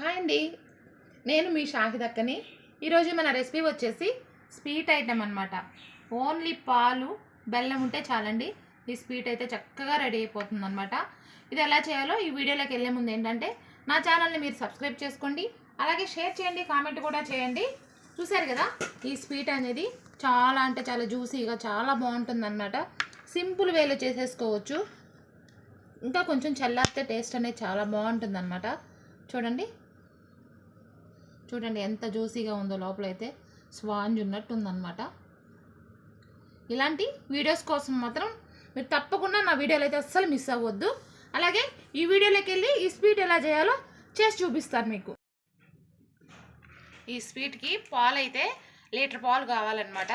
Hi అండి. నేను మీ షాహిదక్కని ఈరోజు మన రెసిపీ వచ్చేసి స్వీట్ ఐటెం అనమాట ఓన్లీ పాలు బెల్లం ఉంటే చాలండి. ఈ స్వీట్ అయితే చక్కగా రెడీ అయిపోతుంది అనమాట ఇది ఎలా చేయాలో ఈ వీడియోలోకి వెళ్ళే ముందు ఏంటంటే నా ఛానల్ని మీరు సబ్స్క్రైబ్ చేసుకోండి. అలాగే షేర్ చేయండి కామెంట్ కూడా చేయండి. చూసారు కదా ఈ స్వీట్ అనేది చాలా అంటే చాలా జ్యూసీగా చాలా బాగుంటుంది అనమాట సింపుల్ వేలో చేసేసుకోవచ్చు. ఇంకా కొంచెం చల్లారితే టేస్ట్ అనేది చాలా బాగుంటుంది అనమాట చూడండి. చూడండి ఎంత జ్యూసీగా ఉందో లోపల అయితే స్వాంజ్ ఉన్నట్టు ఉందన్నమాట ఇలాంటి వీడియోస్ కోసం మాత్రం మీరు తప్పకుండా నా వీడియోలు అయితే అస్సలు మిస్ అవ్వద్దు. అలాగే ఈ వీడియోలోకి వెళ్ళి ఈ స్వీట్ ఎలా చేయాలో చేసి చూపిస్తాను మీకు. ఈ స్వీట్కి పాలు అయితే లీటర్ పాలు కావాలన్నమాట.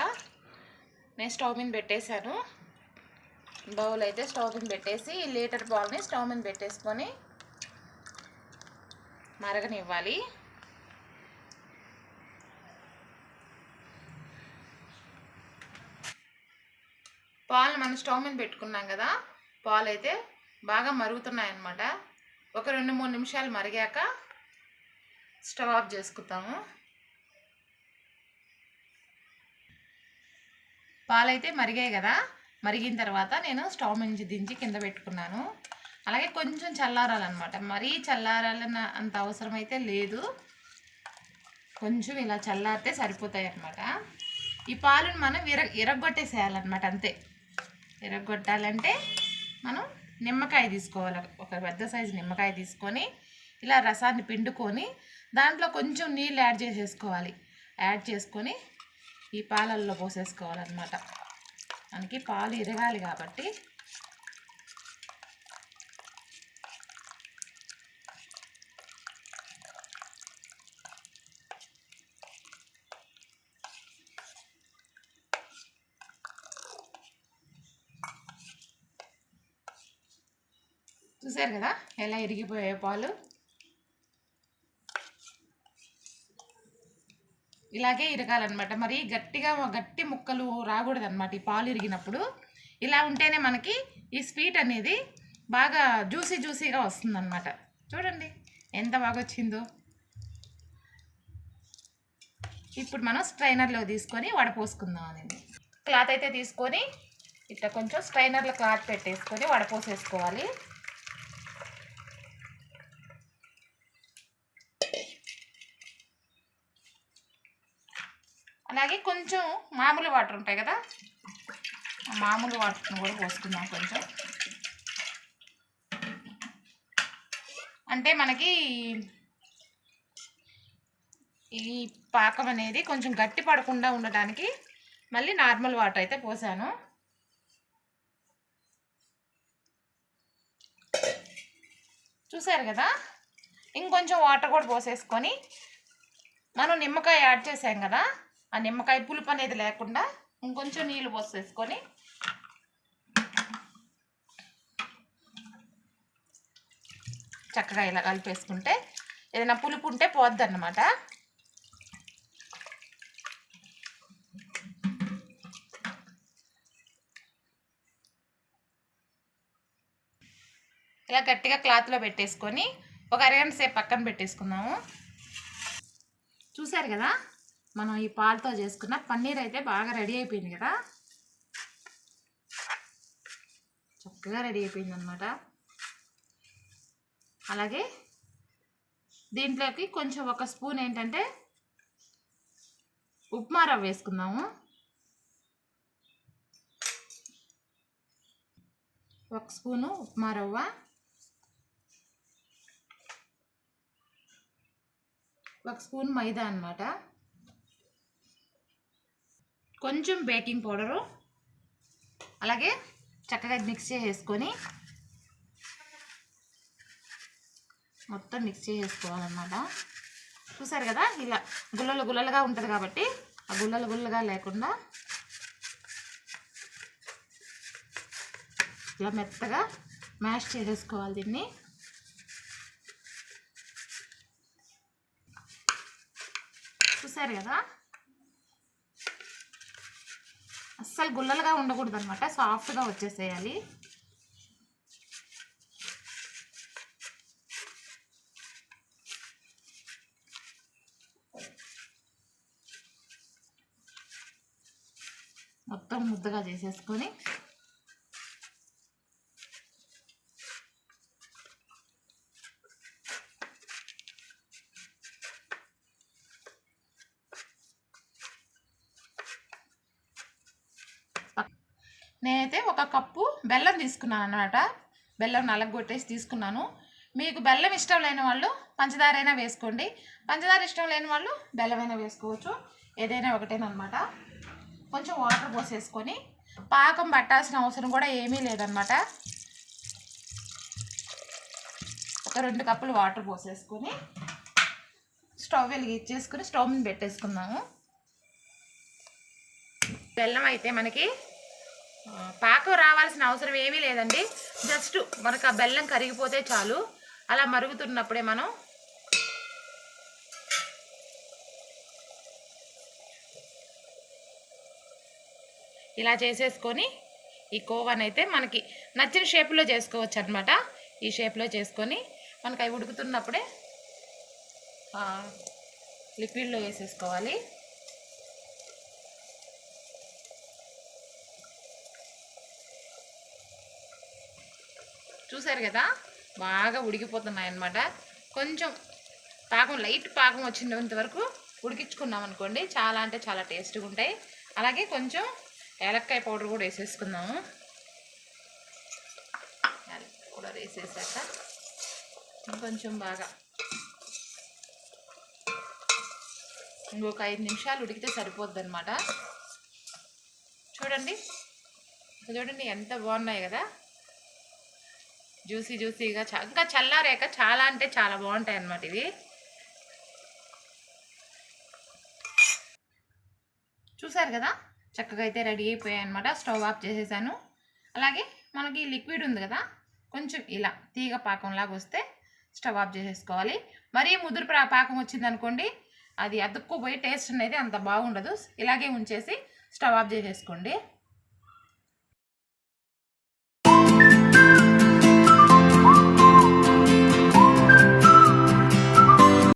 నేను స్టవ్ మీద పెట్టేశాను. బౌల్ అయితే స్టవ్ మీద పెట్టేసి ఈ లీటర్ పాలని స్టవ్ మీద పెట్టేసుకొని మరగనివ్వాలి. పాలు మనం స్టవ్ మీద పెట్టుకున్నాం కదా పాలు అయితే బాగా మరుగుతున్నాయి అన్నమాట ఒక రెండు మూడు నిమిషాలు మరిగాక స్టవ్ ఆఫ్ చేసుకుంటాము. పాలైతే మరిగాయి కదా మరిగిన తర్వాత నేను స్టవ్ నుంచి దించి కింద పెట్టుకున్నాను. అలాగే కొంచెం చల్లారాలన్నమాట. మరీ చల్లారాలన్న అంత అవసరం అయితే లేదు. కొంచెం ఇలా చల్లారితే సరిపోతాయి అన్నమాట ఈ పాలను మనం విర ఇరగొట్టేసేయాలన్నమాట అంతే. ఎరగొట్టాలంటే మనం నిమ్మకాయ తీసుకోవాలి. ఒక పెద్ద సైజు నిమ్మకాయ తీసుకొని ఇలా రసాన్ని పిండుకొని దాంట్లో కొంచెం నీళ్ళు యాడ్ చేసేసుకోవాలి. యాడ్ చేసుకొని ఈ పాలల్లో పోసేసుకోవాలన్నమాట. మనకి పాలు ఇరగాలి కాబట్టి చూసారు కదా ఎలా ఇరిగిపోయే పాలు? ఇలాగే ఇరగాలన్నమాట. మరి గట్టిగా గట్టి ముక్కలు రాకూడదు అనమాట ఈ పాలు ఇరిగినప్పుడు. ఇలా ఉంటేనే మనకి ఈ స్వీట్ అనేది బాగా జ్యూసీ జ్యూసీగా వస్తుందన్నమాట. చూడండి ఎంత బాగా వచ్చిందో ఇప్పుడు మనం స్ట్రైనర్లో తీసుకొని వడపోసుకుందాం అనేది క్లాత్ అయితే తీసుకొని ఇట్లా కొంచెం స్ట్రైనర్లో క్లాత్ పెట్టేసుకొని వడపోసేసుకోవాలి అలాగే కొంచెం మామూలు వాటర్ ఉంటాయి కదా? మామూలు వాటర్ని కూడా పోసుకుందాం కొంచెం. అంటే మనకి ఈ పాకం అనేది కొంచెం గట్టి పడకుండా ఉండటానికి మళ్ళీ నార్మల్ వాటర్ అయితే పోసాను. చూసారు కదా? ఇంకొంచెం వాటర్ కూడా పోసేసుకొని మనం నిమ్మకాయ యాడ్ చేసాం కదా? ఆ నిమ్మకాయ పులుపు అనేది లేకుండా ఇంకొంచెం నీళ్ళు పోసేసుకొని చక్కగా ఇలా కలిపేసుకుంటే ఏదైనా పులుపు ఉంటే పోద్ది అన్నమాట ఇలా గట్టిగా క్లాత్లో పెట్టేసుకొని ఒక అరగంట సేపు పక్కన పెట్టేసుకుందాము. చూసారు కదా? మనం ఈ పాలతో చేసుకున్న పన్నీర్ అయితే బాగా రెడీ అయిపోయింది కదా. చక్కగా రెడీ అయిపోయింది అనమాట అలాగే దీంట్లోకి కొంచెం ఒక స్పూన్ ఏంటంటే ఉప్మా రవ్వ వేసుకుందాము. ఒక స్పూను ఉప్మా రవ్వ. ఒక స్పూన్ మైదా అనమాట కొంచెం బేకింగ్ పౌడరు. అలాగే చక్కగా మిక్స్ చేసేసుకొని మొత్తం మిక్స్ చేసేసుకోవాలన్నమాట. చూసారు కదా ఇలా గుల్లలు గుల్లలుగా ఉంటుంది కాబట్టి ఆ గుల్లలు గుల్లగా లేకుండా ఇలా మెత్తగా మ్యాష్ చేసేసుకోవాలి దీన్ని. చూసారు కదా అస్సలు గుల్లలుగా ఉండకూడదు అనమాట సాఫ్ట్గా వచ్చేసేయాలి. మొత్తం ముద్దగా చేసేసుకొని ఒక కప్పు బెల్లం తీసుకున్నాను అనమాట బెల్లం నలగొట్టేసి తీసుకున్నాను. మీకు బెల్లం ఇష్టం లేని వాళ్ళు పంచదార అయినా వేసుకోండి. పంచదార ఇష్టం లేని వాళ్ళు బెల్లమైనా వేసుకోవచ్చు. ఏదైనా ఒకటేనమాట కొంచెం వాటర్ పోసేసుకొని పాకం పట్టాల్సిన అవసరం కూడా ఏమీ లేదనమాట ఒక రెండు కప్పులు వాటర్ పోసేసుకొని స్టవ్ వెలిగించేసుకొని స్టవ్ మీద పెట్టేసుకుందాము. బెల్లం అయితే మనకి పాకం రావాల్సిన అవసరం ఏమీ లేదండి. జస్ట్ మనకు ఆ బెల్లం కరిగిపోతే చాలు. అలా మరుగుతున్నప్పుడే మనం ఇలా చేసేసుకొని ఈ కోవాన్ అయితే మనకి నచ్చిన షేప్లో చేసుకోవచ్చు అనమాట ఈ షేప్లో చేసుకొని మనకి అవి ఉడుకుతున్నప్పుడే లిక్విడ్లో వేసేసుకోవాలి. చూసారు కదా? బాగా ఉడికిపోతున్నాయి అన్నమాట. కొంచెం పాకం లైట్ పాకం వచ్చినంత వరకు ఉడికించుకున్నాం అనుకోండి చాలా అంటే చాలా టేస్ట్గా ఉంటాయి. అలాగే కొంచెం ఏలక్కాయ పౌడర్ కూడా వేసేసుకుందాము. యాలక్కాయ కూడా వేసేసాక ఇంకొంచెం బాగా ఇంకొక ఐదు నిమిషాలు ఉడికితే సరిపోద్ది అనమాట చూడండి. చూడండి ఎంత బాగున్నాయి కదా? జ్యూసీ జ్యూసీగా చా ఇంకా చల్లారాక చాలా అంటే చాలా బాగుంటాయి అన్నమాట ఇవి. చూసారు కదా? చక్కగా అయితే రెడీ అయిపోయాయి అనమాట స్టవ్ ఆఫ్ చేసేసాను. అలాగే మనకి లిక్విడ్ ఉంది కదా? కొంచెం ఇలా తీగ పాకంలాగా వస్తే స్టవ్ ఆఫ్ చేసేసుకోవాలి. మరీ ముదురు ప్రా- పాకం వచ్చింది అనుకోండి అది అతుక్కుపోయి టేస్ట్ అనేది అంత బాగుండదు. ఇలాగే ఉంచేసి స్టవ్ ఆఫ్ చేసేసుకోండి.